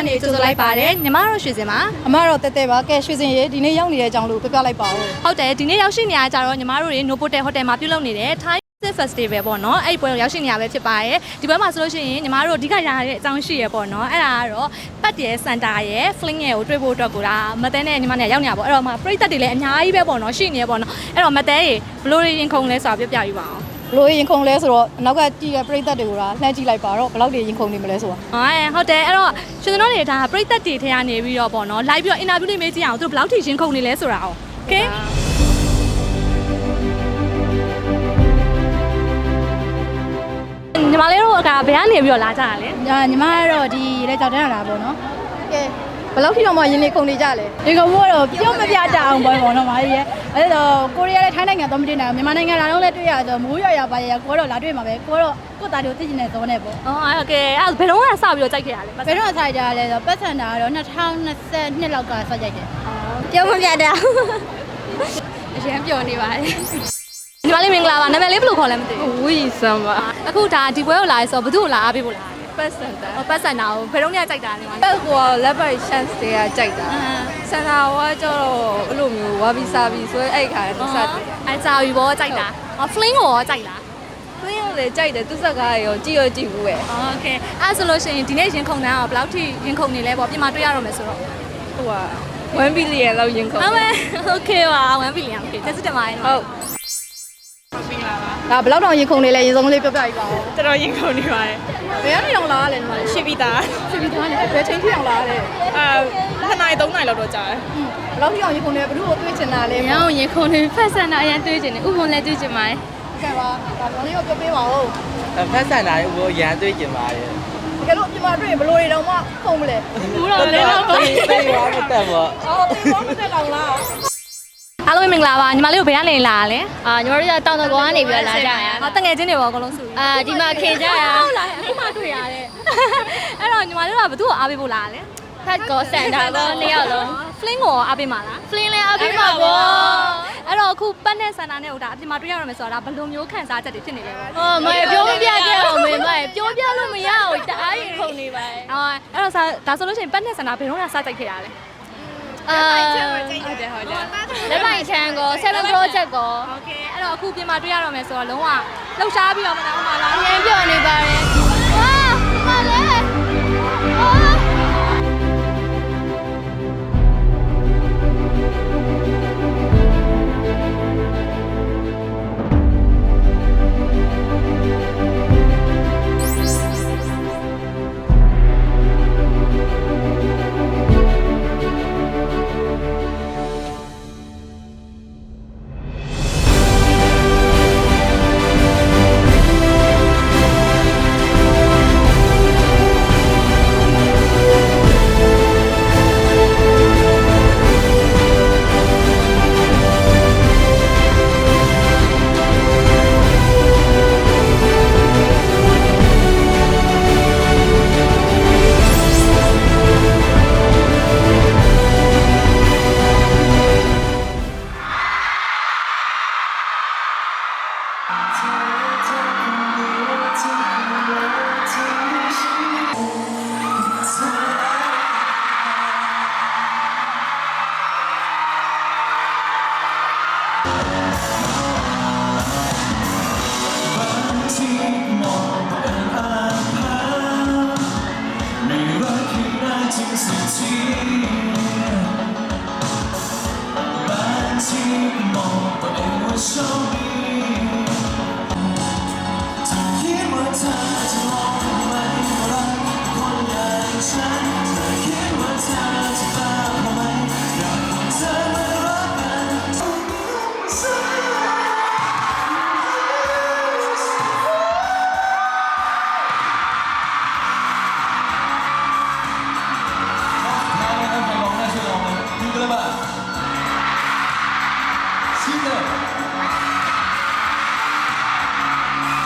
ကနေကြိုဆိုလိုက်ပါတယ်ညီမတို့ရွှေစင်ပါအမတော့တဲတဲပါကဲရွှေစင်ရေဒီနေ့ရောက်နေတဲ့အကြောင်းလို့ပြောပြလိုက်ပါဦးဟုတ်တယ်ဒီနေ့ရောက်ရှိနေရကြတော့ညီမတို့တွေ Novotel Hotel မှာပြုလုပ်နေတဲ့ Thai Music Festival ပေါ့နော်အဲ့ဒီပွဲကိုရောက်ရှိနေရပဲဖြစ်ပါတယ်ဒီပွဲမှာဆိုလို့ရှိရင်ညီမတို့အဓိကရရတဲ့အကြောင်းရှိရပေါ့နော်အဲ့ဒါကတော့ပတ်ရဲ့စန်တာရဲ့ fling ရဲ့ကိုတွေ့ဖို့အတွက်ကိုဒါမတဲနဲ့ညီမနဲ့ရောက်နေရပေါ့အဲ့တော့မှပရိသတ်တွေလည်းအများကြီးပဲပေါ့နော်ရှိနေရပေါ့နော်အဲ့တော့မတဲတွေဘလို့ရင်ခုန်လဲဆိုတာပြောပြပြပါအောင် ဘလို့ရင်ခုန်လဲဆိုတော့နောက်ကကြည့်ရပြိသက်တွေကိုလာလှမ်းကြည့်လိုက်ပါတော့ဘယ်လောက်တွေရင်ခုန်နေမလဲဆိုတာဟုတ်ဟုတ်တယ်အဲ့တော့ရှင်တို့တွေဒါပရိသတ်တွေထဲကနေပြီးတော့ပေါ့နော် live ပြီးတော့ interview လေးမေးကြည့်အောင်သူတို့ဘယ်လောက်ထိရင်ခုန်နေလဲဆိုတာအောင် okay ညီမလေးတို့ကဘယ်ကနေပြီးတော့လာကြတာလဲညာညီမကတော့ဒီလက်ကြောက်တန်းလာပေါ့နော်ကဲ ဘယ်လောက်ထိတော့မှရင်နေခုန်နေကြလဲဒီကောင်ကတော့ပြုံးမပြကြအောင်ပေါ့ပေါ့နော်မာကြီးရဲ့အဲ့တော့ကိုရီးယားလည်းထိုင်းနိုင်ငံတော့မတွေ့နိုင်ဘူးမြန်မာနိုင်ငံလာတော့လည်းတွေ့ရတော့မိုးရွာရွာပါရကိုတော့လာတွေ့မှာပဲကိုတော့ကိုသားတို့သိကျင်တဲ့ဇောနဲ့ပေါ့အော်ဟုတ်ကဲ့အဲ့ဘယ်တော့မှစပြီးတော့ကြိုက်ခဲ့ရလဲဘယ်တော့ဆိုင်ကြလဲဆိုပတ်စံတာကတော့2022လောက်ကစကြိုက်တယ်ပြောမပြတာအရင်ပြောနေပါတယ်ညီမလေးမင်္ဂလာပါနာမည်လေးဘယ်လိုခေါ်လဲမသိဘူးဝီဆမ်ပါအခုဒါဒီပွဲကိုလာရဲဆိုတော့ဘယ်သူ့ကိုလာအားပေးဖို့လာလဲ ပတ်စံတာ ဟောပတ်စံတာကိုဘယ်တော့မှကြိုက်တာလဲညီမလေး အဲ့ကောလက်ပိုက် chance တွေကကြိုက်တာဆန္ဒဝါကျတော့အဲ့လိုမျိုးဝါဘီစာဘီဆိုအဲ့ခါနဲ့စတယ် အဲကြာပြီဘောကြိုက်တာဟော fling ကိုရောကြိုက်လား သူရောလေကြိုက်တယ်သူစကားရောကြည့်ရောကြည့်ဘူးပဲ โอเคအဲ့ဆိုလို့ရှိရင်ဒီနေ့ရင်ခုန်တန်းအောင်ဘယ်လောက်ထိရင်ခုန်နေလဲပေါ့ပြင်မာတွေ့ရတော့မယ်ဆိုတော့ ဟိုက1 billion လောက်ရင်ခုန် ဟုတ်မယ်โอเคပါ1 billion โอเคကျေးဇူးတင်ပါတယ် ဟုတ် ဒါဘယ်လောက်တောင်ရင်ခုန်နေလဲရင်စုံလေးပြောပြပြပါဦးတော်တော်ရင်ခုန်နေပါတယ်ဘယ်ကနေတောင်လာရလဲညီမလေးရှိပြီးသားဖြစ်ပြီးသားနေဘယ်ချိန်ထိအောင်လာရလဲအာ2နိုင်3နိုင်လောက်တော့ကြာတယ်ဘယ်လောက်ထိအောင်ရင်ခုန်နေဘယ်သူ့ကိုတွေ့ချင်တာလဲ။ရောင်းရင်ခုန်နေဖက်ဆန်တာအရင်တွေးချင်တယ်။ဥပုံလည်းတွေးချင်ပါတယ်ကဲပါဒါမောင်လေးကိုပြောပေးပါဦးဖက်ဆန်တာလေးကိုရန်တွေးကျင်ပါတယ်တကယ်လို့ပြင်မာတွေ့ရင်ဘယ်လိုတွေတောင်မှခုန်မလဲ။ဘူးတော့လည်းတော့တေးတေးရောမတက်ဘောအော်ဒီဘောမတက်လောက်လား အားလုံးပဲမင်္ဂလာပါညီမလေးကိုဘယ်ကနေလာလဲအာညီမတို့ကတောင်တကောကနေပြီးတော့လာကြရ။ဟောတငယ်ချင်းတွေပေါ့အကုန်လုံးစုအာဒီမှာခင်ကြရဟုတ်လားအခုမှတွေ့ရတယ်။အဲ့တော့ညီမလေးကဘယ်သူ့ကိုအားပေးဖို့လာလဲဖတ်ကောစန်တာကောနှစ်ယောက်လုံး။ fling ကိုအားပေးမှာလားဖလင်းလဲအပြီးမှာပေါ့။အဲ့တော့အခုပတ်နဲ့ဆန္ဒနဲ့ဟိုဒါအပြင်မှာတွေ့ရရမယ်ဆိုတာဒါဘယ်လိုမျိုးခံစားချက်တွေဖြစ်နေလဲပေါ့ဟောမပြောမပြခဲ့အောင်မေမပြောပြလို့မရအောင်တအားရင်ခုန်နေပါလေ။အော်အဲ့တော့ဒါဆိုလို့ရှိရင်ပတ်နဲ့ဆန္ဒဘယ်တော့မှစကြိုက်ခဲ့ရလဲ အာဟုတ်တယ်ဟုတ်တယ်လက်ပိုင်ချမ်းကော7 project ကော။ Okay အဲ့တော့အခုပြင်မှာတွေ့ရတော့မယ်ဆိုတော့လုံးဝလှုပ်ရှားပြီးတော့မနာဘူးမလားအရင်ပြောနေပါတယ်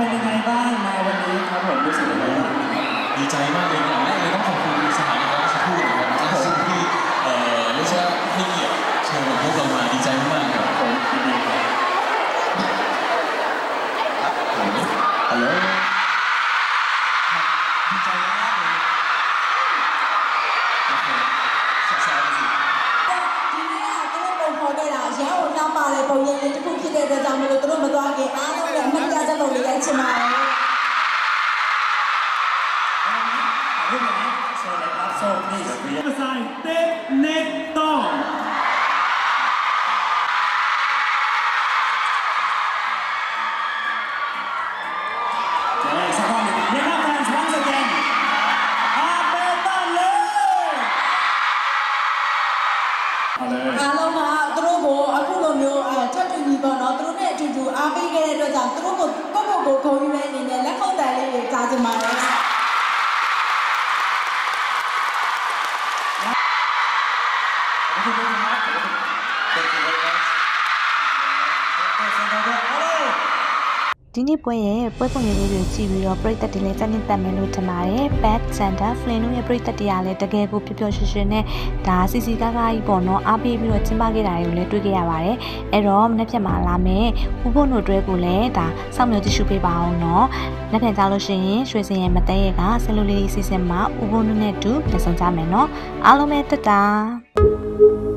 เป็นยังไงบ้างมาวันนี้ครับผมรู้สึกยังไงบ้างดีใจมากเลยอย่างแรกเลยต้องขอบคุณสถานีโทรทัศน์พูดนะครับนะครับที่เอ่อเรียกว่าให้เกียรติเชิญพวกเรามาดีใจมากๆครับผมยินดีครับครับผมฮัลโหล our fans once again. Abetale! 好嘞。အားလုံးကသူတို့ကိုအခုလိုမျိုးအဲထပ်တူညီပေါ့နော်သူတို့နဲ့အတူတူအားပေးခဲ့တဲ့အတွက်ကြောင့်သူတို့ကိုကိုယ့်ကိုယ်ကိုခုံယူတဲ့အနေနဲ့လက်ခုပ်တန်လေးတွေကြားချင်ပါတယ် Thank you very much. Thank you very much. Hello. ဒီနေ့ပွဲရဲ့ပွဲပုံရည်လေးတွေကြည့်ပြီးတော့ပရိသတ်တွေလည်းစတင်တတ်မယ်လို့ထင်ပါတယ်။ Bad Center Flynn တို့ရဲ့ပရိသတ်တွေကလည်းတကယ်ကိုပျော်ပျော်ရွှင်ရွှင်နဲ့ဒါစီစီကားကားကြီးပေါ့နော်အားပေးပြီးတော့ကျင်းပခဲ့တာတွေကိုလည်းတွေ့ခဲ့ရပါတယ်။အဲ့တော့မနေ့ဖြတ်မှာလာမယ်ဥဖို့တို့တွဲကိုလည်းဒါစောင့်မျှော်ကြည့်ရှုပေးပါအောင်နော်။နောက်ပြန်ကြလို့ရှိရင်ရွှေစင်ရဲ့မတဲရဲ့ကဆယ်လိုလေးစီစဉ်မှာဥဖို့တို့နဲ့တူပြန်ဆောင်ကြမယ်နော်။အားလုံးပဲတက်တာ။